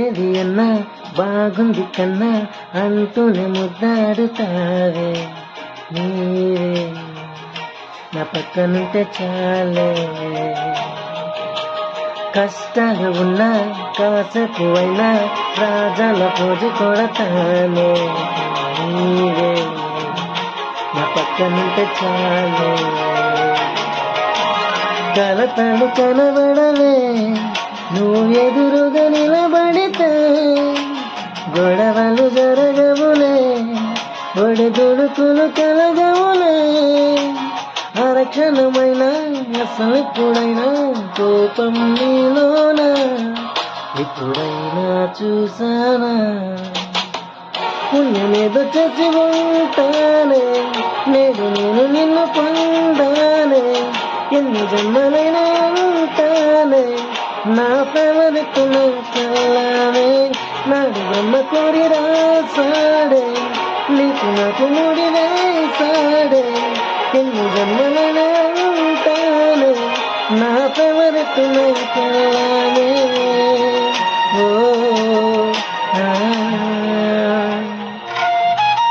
ఇది అన్న బాగుంది కన్నా అంటూనే ముద్దాడుతావే. నీవే నా పక్కనుంటే చాలే. కష్టాలు ఉన్నా కాసేపు అయినా రాజాల పూజ కొడతానే. నీవే నా పక్కనుంటే చాలే. కలతలు కనబడలే. గొడవలు జరగవులే ఒడిదుడుకులు కలగవులే. అరక్షణమైన అసలు ఎప్పుడైనా కోపం నీలోన ఎప్పుడైనా చూసానా పుణ్యమేదో చేసి ఉంటానే నేను నేను నిన్ను పొందానే ఎన్ని జన్మలైనా ఉంటానే. నా ప్రేమ కల్లానే నా బ్రహ్మ కోరి నాకు ముడి వేసాడే ఎన్ని జన్మలనే ఉంటానే నా ప్రవృత్తులు కల్లానే